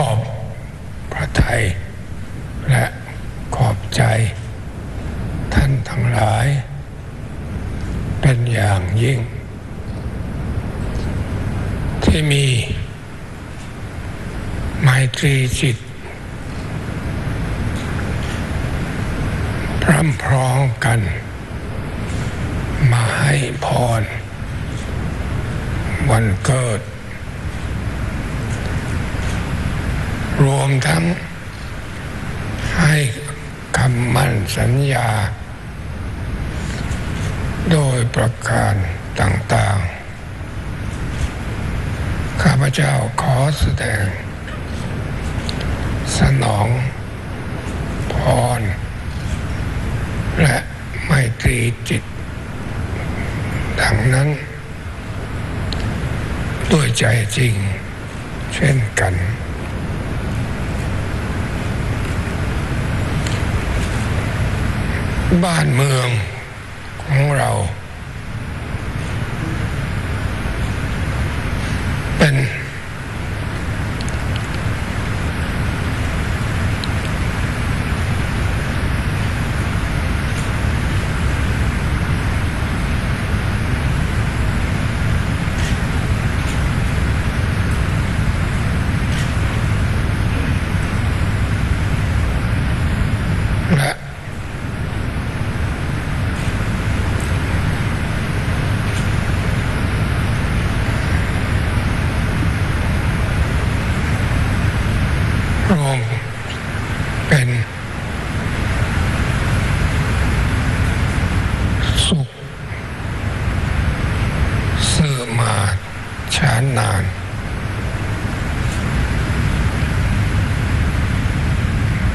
ขอบพระทัยและขอบใจ ท่านทั้งหลาย เป็นอย่างยิ่ง ที่มี ไมตรีจิตพร้อมพร้อมกัน มาให้พร วันเกิด รวมทั้งให้คำมั่นสัญญา โดยประการต่างๆ ข้าพเจ้าขอแสดง สนองพร และไมตรีจิต ดังนั้น ด้วยใจจริงเช่นกัน บ้านเมืองของเรา เป็น และ รวมเป็นสุขสื่อมาช้านาน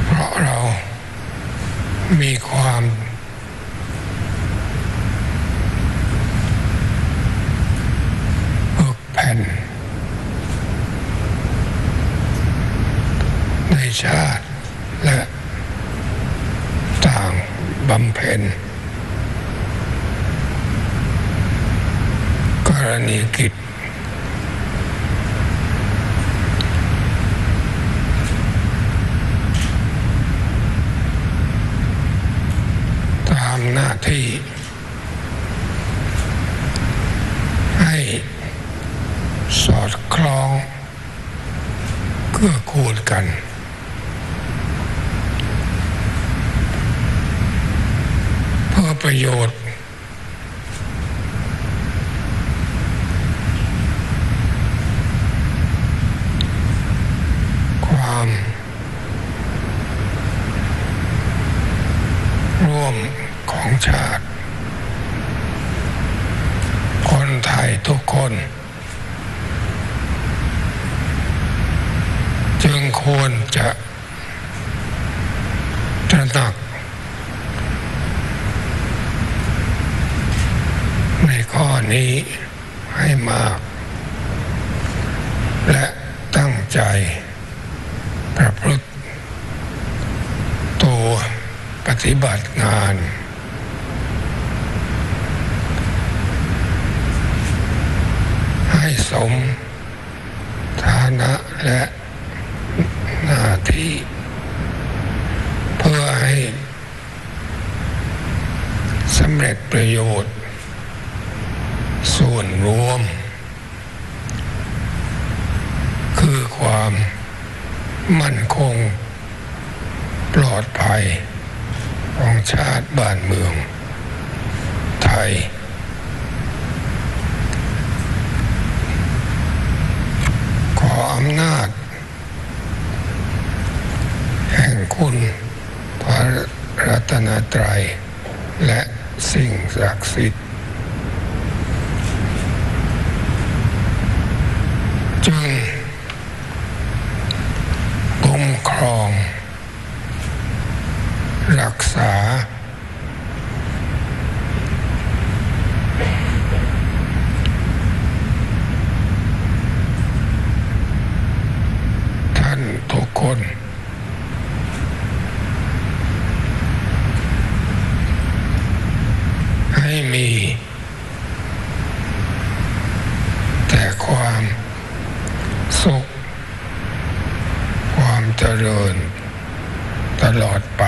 เพราะเรา มีความฝึกแผ่น ในชาติและต่างบำเพ็ญกรณีกิจ ตาม หน้าที่ ให้สอดคล้องเกื้อกูลกัน เพื่อประโยชน์ ความ ร่วมของชาติ คนไทยทุกคน จึง ควรจะตระหนักในข้อนี้ให้มาก และตั้งใจประพฤติตัวปฏิบัติงาน ให้สมฐานะและ หน้าที่เพื่อให้สำเร็จประโยชน์ ส่วนรวม คือความมั่นคงปลอดภัยของชาติบ้านเมือง ไทย ขออำนาจ แห่งคุณพระรั ตรัย และสิ่งศักดิ์สิทธิ์จึงคุ้มครอง รักษา ท่านทุกคน ไม่มี แต่ความสุข ความเจริญ ตลอดไป